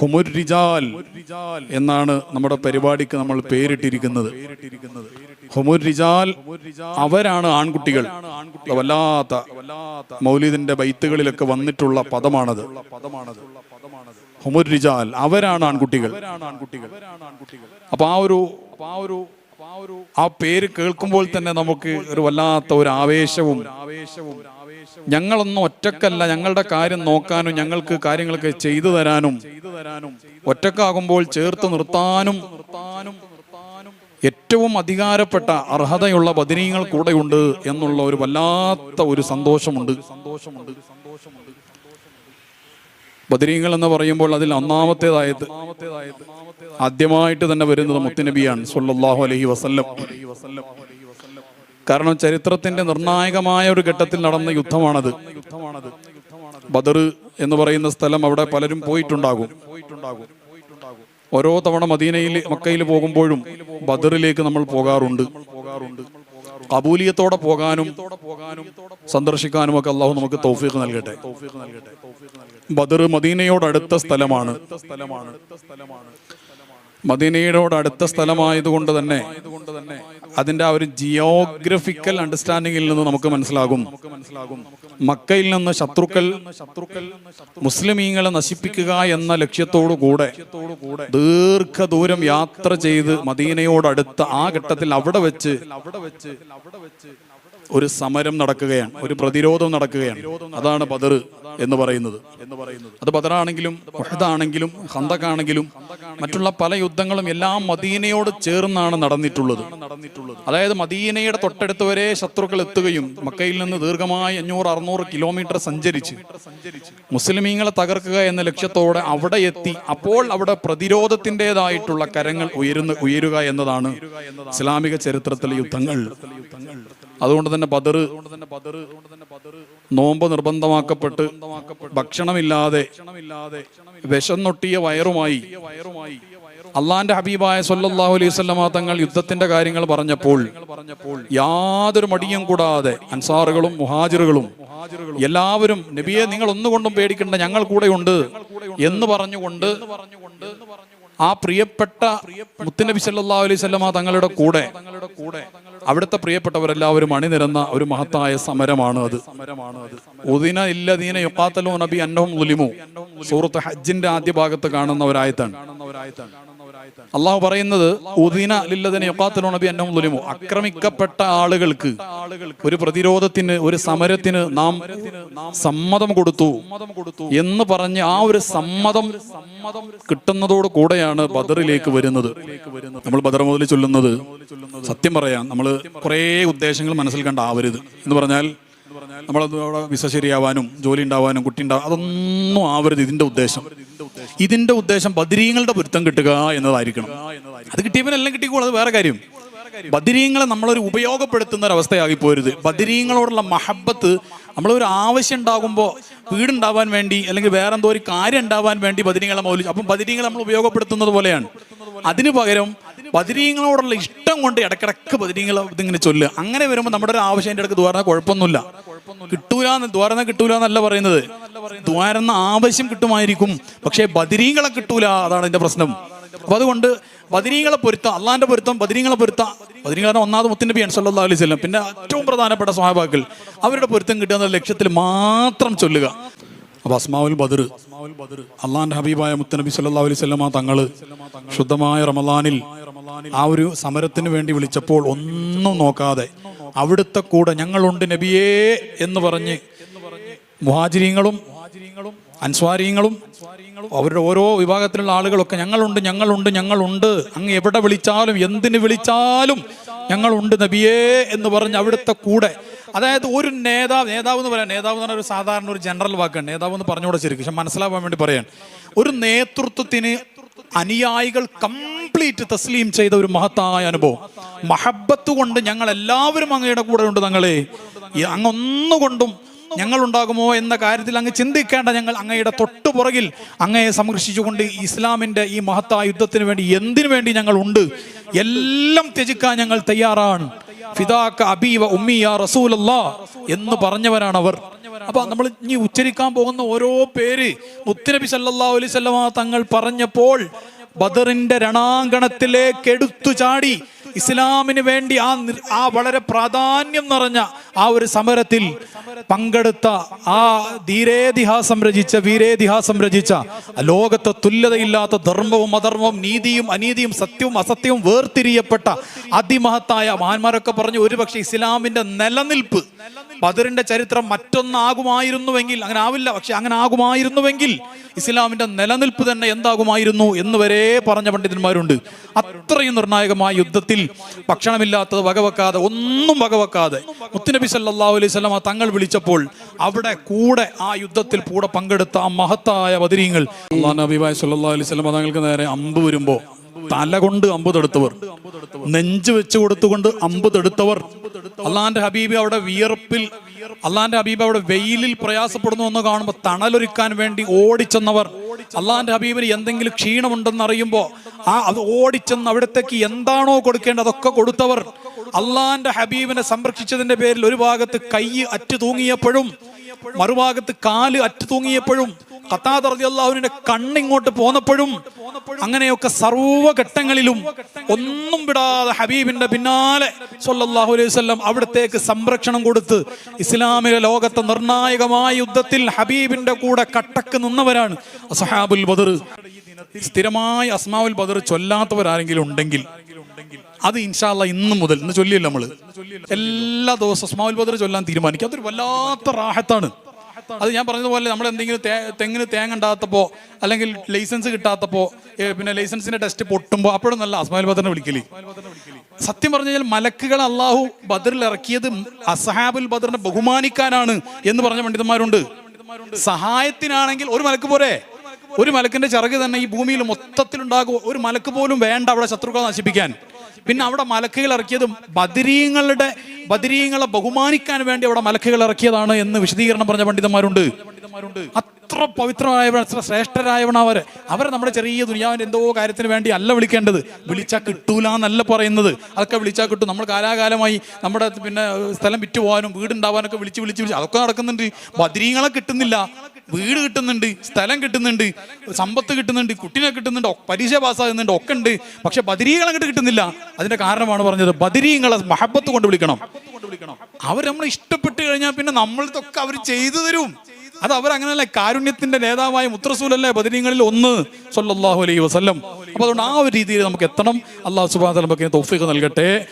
ഹുമുർ റിജാൽ എന്നാണ് നമ്മുടെ പരിപാടിക്ക് നമ്മൾ പേരിട്ടിരിക്കുന്നത്. ഹുമുർ റിജാൽ അവരാണ് ആൺകുട്ടികൾ. വല്ലാത്ത മൗലിദിന്റെ ബൈത്തുകളിലൊക്കെ വന്നിട്ടുള്ള പദമാണത്. ഹുമുർ റിജാൽ അവരാണ് ആൺകുട്ടികൾ. അപ്പൊ ആ ഒരു ആ ഒരു ആ പേര് കേൾക്കുമ്പോൾ തന്നെ നമുക്ക് ഒരു വല്ലാത്ത ഒരു ആവേശവും ആവേശവും ഞങ്ങളൊന്നും ഒറ്റക്കല്ല. ഞങ്ങളുടെ കാര്യം നോക്കാനും ഞങ്ങൾക്ക് കാര്യങ്ങളൊക്കെ ചെയ്തു തരാനും ഒറ്റക്കാകുമ്പോൾ ചേർത്ത് നിർത്താനും ഏറ്റവും അധികാരപ്പെട്ട അർഹതയുള്ള ബദിനീങ്ങൾ കൂടെയുണ്ട് എന്നുള്ള ഒരു വല്ലാത്ത ഒരു സന്തോഷമുണ്ട് സന്തോഷമുണ്ട്. ബദരീങ്ങൾ എന്ന് പറയുമ്പോൾ അതിൽ ഒന്നാമത്തേതായത് ആദ്യമായിട്ട് തന്നെ വരുന്നത് മുത്തുനബിയാണ് സൊല്ലാഹു അലഹി വസല്ലം. കാരണം ചരിത്രത്തിന്റെ നിർണായകമായ ഒരു ഘട്ടത്തിൽ നടന്ന യുദ്ധമാണത്. ബദർ എന്ന് പറയുന്ന സ്ഥലം അവിടെ പലരും പോയിട്ടുണ്ടാകും. ഓരോ തവണ മദീനയിൽ മക്കയിൽ പോകുമ്പോഴും ബദറിലേക്ക് നമ്മൾ പോകാറുണ്ട്. കബൂലിയത്തോടെ പോകാനും സന്ദർശിക്കാനും ഒക്കെ അള്ളാഹു നമുക്ക് തൗഫീഖ് നൽകട്ടെ. ബദർ മദീനയോടടുത്ത സ്ഥലമാണ്. മദീനയോട് അടുത്ത സ്ഥലമായതുകൊണ്ട് തന്നെ അതിന്റെ ആ ഒരു ജിയോഗ്രഫിക്കൽ അണ്ടർസ്റ്റാൻഡിങ്ങിൽ നിന്ന് നമുക്ക് മനസ്സിലാകും. മക്കയിൽ നിന്ന് ശത്രുക്കൾ ശത്രുക്കൾ മുസ്ലിമീങ്ങളെ നശിപ്പിക്കുക എന്ന ലക്ഷ്യത്തോടു കൂടെ ദീർഘദൂരം യാത്ര ചെയ്ത് മദീനയോടടുത്ത ആ ഘട്ടത്തിൽ അവിടെ വെച്ച് അവിടെ വെച്ച് അവിടെ വെച്ച് ഒരു സമരം നടക്കുകയാണ് ഒരു പ്രതിരോധം നടക്കുകയാണ്. അതാണ് ബദർ എന്ന് പറയുന്നത്. അത് ബദറാണെങ്കിലും വഹദാണെങ്കിലും ഹന്തക്കാണെങ്കിലും മറ്റുള്ള പല യുദ്ധങ്ങളും എല്ലാം മദീനയോട് ചേർന്നാണ് നടന്നിട്ടുള്ളത്. അതായത് മദീനയുടെ തൊട്ടടുത്ത് വരെ ശത്രുക്കൾ എത്തുകയും മക്കയിൽ നിന്ന് ദീർഘമായി അഞ്ഞൂറ് അറുന്നൂറ് കിലോമീറ്റർ സഞ്ചരിച്ച് മുസ്ലിമീങ്ങളെ തകർക്കുക എന്ന ലക്ഷ്യത്തോടെ അവിടെ എത്തി. അപ്പോൾ അവിടെ പ്രതിരോധത്തിന്റെതായിട്ടുള്ള കരങ്ങൾ ഉയരുന്ന ഉയരുക എന്നതാണ് ഇസ്ലാമിക ചരിത്രത്തിലെ യുദ്ധങ്ങൾ. അതുകൊണ്ട് തന്നെ ബദർ നോമ്പ് നിർബന്ധമാക്കപ്പെട്ട് ഭക്ഷണമില്ലാതെ വിശന്നൊട്ടിയ വയറുമായി അള്ളാന്റെ ഹബീബായ സല്ലല്ലാഹു അലൈഹി വസല്ലമ തങ്ങൾ യുദ്ധത്തിന്റെ കാര്യങ്ങൾ പറഞ്ഞപ്പോൾ യാതൊരു മടിയും കൂടാതെ അൻസാറുകളും മുഹാജിറുകളും എല്ലാവരും നബിയെ നിങ്ങൾ ഒന്നുകൊണ്ടും പേടിക്കണ്ട ഞങ്ങൾ കൂടെയുണ്ട് എന്ന് പറഞ്ഞുകൊണ്ട് ആ പ്രിയപ്പെട്ട മുത്തുനബി സല്ലാ അലൈഹി വസല്ലമ തങ്ങളുടെ കൂടെ അവിടുത്തെ പ്രിയപ്പെട്ടവരെല്ലാവരും അണിനിരന്ന ഒരു മഹത്തായ സമരമാണ് അത്. ഉദിന ഇല്ലദീന യുഖാത്തലൂ നബി അന്നഹും ഉലിമു സൂറത്ത് ഹജ്ജിന്റെ ആദ്യ ഭാഗത്ത് കാണുന്ന ഒരായത്താണ്. അള്ളാഹു പറയുന്നത് ഉദിന ലില്ലതിനെ യുഖാത്തലൂ നബി അന്നം തുലിമു ആക്രമിക്കപ്പെട്ട ആളുകൾക്ക് ഒരു പ്രതിരോധത്തിന് ഒരു സമരത്തിന് നാം സമ്മതം കൊടുത്തു എന്ന് പറഞ്ഞ് ആ ഒരു സമ്മതം കിട്ടുന്നതോട് കൂടെയാണ് ബദറിലേക്ക് വരുന്നത്. നമ്മൾ ബദർ മുതൽ ചൊല്ലുന്നത് സത്യം പറയാം നമ്മൾ കുറേ ഉദ്ദേശങ്ങൾ മനസ്സിൽ കണ്ടാവരുത്. എന്ന് പറഞ്ഞാൽ നമ്മളത് അവിടെ വിസ ജോലി ഉണ്ടാവാനും കുട്ടി ഉണ്ടാവാനും അതൊന്നും ആവരുത് ഇതിന്റെ ഉദ്ദേശം. ഇതിന്റെ ഉദ്ദേശം ബദരീങ്ങളുടെ പൊരുത്തം കിട്ടുക എന്നതായിരിക്കണം. അത് കിട്ടിയവനെല്ലാം കിട്ടിക്കോളും അത് വേറെ കാര്യം. ബദരീങ്ങളെ നമ്മളൊരു ഉപയോഗപ്പെടുത്തുന്ന ഒരു അവസ്ഥയാക്കി പോരുത് ബദരീങ്ങളോടുള്ള മഹബത്ത് നമ്മളൊരു ആവശ്യം ഉണ്ടാകുമ്പോൾ വീടുണ്ടാവാൻ വേണ്ടി അല്ലെങ്കിൽ വേറെ എന്തോ ഒരു കാര്യം ഉണ്ടാവാൻ വേണ്ടി ബദരീങ്ങളെ മൗലിച്ചു അപ്പം ബദരീങ്ങളെ നമ്മൾ ഉപയോഗപ്പെടുത്തുന്നത് പോലെയാണ്. അതിനു പകരം ബദരീങ്ങളോടുള്ള ഇഷ്ടം കൊണ്ട് ഇടക്കിടക്ക് ബദരീങ്ങളെ ഇതിങ്ങനെ ചൊല്ലുക. അങ്ങനെ വരുമ്പോൾ നമ്മുടെ ഒരു ആവശ്യം എന്റെ ഇടയ്ക്ക് ദ്വാരണ കുഴപ്പമൊന്നുമില്ല. കിട്ടൂല ദ്വാരന കിട്ടൂല എന്നല്ല പറയുന്നത്. ദ്വാരന്ന ആവശ്യം കിട്ടുമായിരിക്കും. പക്ഷേ ബദിരീങ്ങളെ കിട്ടൂല അതാണ് എന്റെ പ്രശ്നം. അപ്പൊ അതുകൊണ്ട് ബദിരീങ്ങളെ പൊരുത്ത അള്ളാന്റെ പൊരുത്തം ബദിരീങ്ങളെ പൊരുത്ത ബദിരീങ്ങളെ ഒന്നാമത് മുത്തിന്റെ ബിയാൻ സല്ലാ അലൈഹി സ്വലം പിന്നെ ഏറ്റവും പ്രധാനപ്പെട്ട സ്വഭാവാക്കൾ അവരുടെ പൊരുത്തം കിട്ടുക എന്ന ലക്ഷ്യത്തിൽ മാത്രം ചൊല്ലുക. അപ്പൊ അസ്മാവുൽ ബദർ അള്ളാന്റെ ഹബീബായ മുത്തനബി സല്ലാ അലൈഹി സ്വലമ തങ്ങൾ ശുദ്ധമായ റമലാനിൽ ആ ഒരു സമരത്തിന് വേണ്ടി വിളിച്ചപ്പോൾ ഒന്നും നോക്കാതെ അവിടുത്തെ കൂടെ ഞങ്ങളുണ്ട് നബിയേ എന്ന് പറഞ്ഞ് മുഹാജിരിങ്ങളും അൻസ്വാരിങ്ങളും അവരുടെ ഓരോ വിഭാഗത്തിലുള്ള ആളുകളൊക്കെ ഞങ്ങളുണ്ട് ഞങ്ങളുണ്ട് ഞങ്ങളുണ്ട്. അങ്ങ് എവിടെ വിളിച്ചാലും എന്തിന് വിളിച്ചാലും ഞങ്ങളുണ്ട് നബിയേ എന്ന് പറഞ്ഞ് അവിടുത്തെ കൂടെ. അതായത് ഒരു നേതാവ് നേതാവ് എന്ന് പറയാം. നേതാവ് എന്ന് പറഞ്ഞ ഒരു സാധാരണ ഒരു ജനറൽ വാക്കാണ്. നേതാവ് എന്ന് പറഞ്ഞുകൂടെ ശരിക്കും. പക്ഷെ മനസ്സിലാവാൻ വേണ്ടി പറയാൻ ഒരു നേതൃത്വത്തിന് അനുയായികൾ കംപ്ലീറ്റ് തസ്ലീം ചെയ്ത ഒരു മഹത്തായ അനുഭവം. മഹബത്ത് കൊണ്ട് ഞങ്ങൾ എല്ലാവരും അങ്ങയുടെ കൂടെ ഉണ്ട് തങ്ങളെ അങ്ങൊന്നുകൊണ്ടും ഞങ്ങൾ ഉണ്ടാകുമോ എന്ന കാര്യത്തിൽ അങ്ങ് ചിന്തിക്കേണ്ട ഞങ്ങൾ അങ്ങയുടെ തൊട്ടു പുറകിൽ അങ്ങയെ സംരക്ഷിച്ചുകൊണ്ട് ഇസ്ലാമിന്റെ ഈ മഹത്തായ യുദ്ധത്തിന് വേണ്ടി എന്തിനു വേണ്ടി ഞങ്ങൾ ഉണ്ട് എല്ലാം ത്യജിക്കാൻ ഞങ്ങൾ തയ്യാറാണ്. ഫിദാക്ക അബീവ ഉമ്മിയ റസൂലല്ലാ എന്ന് പറഞ്ഞവരാണ് അവർ അപ്പൊ നമ്മൾ ഇനി ഉച്ചരിക്കാൻ പോകുന്ന ഓരോ പേര് മുത്തനബി സല്ലാ വസല്ലമ തങ്ങൾ പറഞ്ഞപ്പോൾ ബദറിന്റെ രണാങ്കണത്തിലേക്ക് എടുത്തു ചാടി ഇസ്ലാമിന് വേണ്ടി ആ ആ വളരെ പ്രാധാന്യം നിറഞ്ഞ ആ ഒരു സമരത്തിൽ പങ്കെടുത്ത ആ ധീരേതിഹാസം രചിച്ച വീരേതിഹാസം രചിച്ച ലോകത്തെ തുല്യതയില്ലാത്ത ധർമ്മവും അധർമ്മവും നീതിയും അനീതിയും സത്യവും അസത്യവും വേർതിരിയപ്പെട്ട അതിമഹത്തായ മഹാന്മാരൊക്കെ പറഞ്ഞു ഒരുപക്ഷെ ഇസ്ലാമിന്റെ നിലനിൽപ്പ് ബദറിന്റെ ചരിത്രം മറ്റൊന്നാകുമായിരുന്നുവെങ്കിൽ അങ്ങനെ ആവില്ല പക്ഷെ അങ്ങനെ ആകുമായിരുന്നുവെങ്കിൽ ഇസ്ലാമിന്റെ നിലനിൽപ്പ് തന്നെ എന്താകുമായിരുന്നു എന്ന് വരെ പറഞ്ഞ പണ്ഡിതന്മാരുണ്ട്. അത്രയും നിർണായകമായ യുദ്ധത്തിൽ ഭക്ഷണമില്ലാത്തത് വകവെക്കാതെ ഒന്നും വകവെക്കാതെ മുത്തുനബി സല്ലല്ലാഹു അലൈഹി വസല്ലമ തങ്ങൾ വിളിച്ചപ്പോൾ അവിടെ കൂടെ ആ യുദ്ധത്തിൽ കൂടെ പങ്കെടുത്ത ആ മഹത്തായ ബദരീങ്ങൾ നബിബായ് സല്ലല്ലാഹു അലൈഹി വസല്ലമ തങ്ങൾക്ക് നേരെ അമ്പ് വരുമ്പോൾ തല കൊണ്ട് അമ്പ് തെടുത്തവർ. നെഞ്ച് വെച്ച് കൊടുത്തുകൊണ്ട് അമ്പ് തെടുത്തവർ. അള്ളാന്റെ ഹബീബ് അവിടെ വിയർപ്പിൽ അള്ളാന്റെ ഹബീബ് അവിടെ വെയിലിൽ പ്രയാസപ്പെടുന്നു എന്ന് കാണുമ്പോൾ തണലൊരുക്കാൻ വേണ്ടി ഓടിച്ചെന്നവർ. അള്ളാന്റെ ഹബീബിന് എന്തെങ്കിലും ക്ഷീണമുണ്ടെന്ന് അറിയുമ്പോൾ ആ അത് ഓടിച്ചെന്ന് അവിടത്തേക്ക് എന്താണോ കൊടുക്കേണ്ടത് അതൊക്കെ കൊടുത്തവർ. അള്ളാന്റെ ഹബീബിനെ സംരക്ഷിച്ചതിന്റെ പേരിൽ ഒരു ഭാഗത്ത് കൈ അറ്റു തൂങ്ങിയപ്പോഴും മറുഭാഗത്ത് കാൽ അറ്റു തൂങ്ങിയപ്പോഴും ഖത്താദ് റളിയല്ലാഹുവിന്റെ കണ്ണിങ്ങോട്ട് പോന്നപ്പോഴും അങ്ങനെയൊക്കെ സർവഘട്ടങ്ങളിലും ഒന്നും വിടാതെ ഹബീബിന്റെ പിന്നാലെ സല്ലല്ലാഹു അലൈഹി വസല്ലം അവിടത്തേക്ക് സംരക്ഷണം കൊടുത്ത് ഇസ്ലാമിക ലോകത്തെ നിർണായകമായ യുദ്ധത്തിൽ ഹബീബിന്റെ കൂടെ കട്ടക്ക് നിന്നവരാണ് അസഹാബുൽ ബദർ. സ്ഥിരമായി അസ്മാവുൽ ബദർ ചൊല്ലാത്തവരാരെങ്കിലും ഉണ്ടെങ്കിൽ അത് ഇൻഷാല്ല ഇന്ന് മുതൽ ഇന്ന് ചൊല്ലിയല്ലോ നമ്മൾ എല്ലാ ദിവസവും അസ്മാവുൽ ബദർ ചൊല്ലാൻ തീരുമാനിക്കും. അതൊരു വല്ലാത്ത റാഹത്താണ്. അത് ഞാൻ പറഞ്ഞതുപോലെ നമ്മൾ എന്തെങ്കിലും തെങ്ങിന് തേങ്ങ ഉണ്ടാകാത്തപ്പോ അല്ലെങ്കിൽ ലൈസൻസ് കിട്ടാത്തപ്പോ പിന്നെ ലൈസൻസിന്റെ ടെസ്റ്റ് പൊട്ടുമ്പോ അപ്പോഴും നല്ല അസ്മാൽ ബദറിനെ വിളിക്കലേ. സത്യം പറഞ്ഞു കഴിഞ്ഞാൽ മലക്കുകൾ അള്ളാഹു ബദറിൽ ഇറക്കിയത് അസഹാബുൽ ബദറിനെ ബഹുമാനിക്കാനാണ് എന്ന് പറഞ്ഞ പണ്ഡിതന്മാരുണ്ട്. സഹായത്തിനാണെങ്കിൽ ഒരു മലക്ക് പോരെ. ഒരു മലക്കിന്റെ ചിറക് തന്നെ ഈ ഭൂമിയിൽ മൊത്തത്തിൽ മൊത്തത്തിലുണ്ടാകും ഒരു മലക്ക് പോലും വേണ്ട അവിടെ ശത്രുക്കളെ നശിപ്പിക്കാൻ. പിന്നെ അവിടെ മലക്കുകൾ ഇറക്കിയതും ബദരീങ്ങളുടെ ബദരീങ്ങളെ ബഹുമാനിക്കാൻ വേണ്ടി അവിടെ മലക്കുകൾ ഇറക്കിയതാണ് എന്ന് വിശദീകരണം പറഞ്ഞ പണ്ഡിതന്മാരുണ്ട്. അത്ര പവിത്രമായവർ അത്ര ശ്രേഷ്ഠരായവൻ അവർ. അവരെ നമ്മുടെ ചെറിയ ദുനിയാവിന്റെ എന്തോ കാര്യത്തിന് വേണ്ടി അല്ല വിളിക്കേണ്ടത്. വിളിച്ചാൽ കിട്ടൂല എന്നല്ല പറയുന്നത്. അതൊക്കെ വിളിച്ചാൽ കിട്ടും. നമ്മൾ കാലാകാലമായി നമ്മുടെ പിന്നെ സ്ഥലം വിറ്റ് പോകാനും വീടുണ്ടാവാനൊക്കെ വിളിച്ച് വിളിച്ച് വിളിച്ച് അതൊക്കെ നടക്കുന്നുണ്ട്. ബദരീങ്ങളെ കിട്ടുന്നില്ല. വീട് കിട്ടുന്നുണ്ട് സ്ഥലം കിട്ടുന്നുണ്ട് സമ്പത്ത് കിട്ടുന്നുണ്ട് കുട്ടീനെ കിട്ടുന്നുണ്ട് പരീക്ഷ പാസ്സാകുന്നുണ്ട് ഒക്കെ ഉണ്ട് പക്ഷെ ബദരീകളെ അങ്ങോട്ട് കിട്ടുന്നില്ല. അതിന്റെ കാരണമാണ് പറഞ്ഞത് ബദരീങ്ങളെ മഹബത്ത് കൊണ്ട് വിളിക്കണം. അവർ നമ്മളെ ഇഷ്ടപ്പെട്ട് കഴിഞ്ഞാൽ പിന്നെ നമ്മളിതൊക്കെ അവർ ചെയ്തു തരും. അത് അങ്ങനല്ലേ കാരുണ്യത്തിന്റെ നേതാവായ മുത്രസൂലല്ലേ ബദരീങ്ങളിൽ ഒന്ന് സൊല്ലാഹു അലൈഹി വസല്ലം. അപ്പൊ അതുകൊണ്ട് ആ ഒരു രീതിയിൽ നമുക്ക് എത്തണം. അള്ളാഹു സുബാദ് നമുക്ക് തൗഫീഖ് നൽകട്ടെ.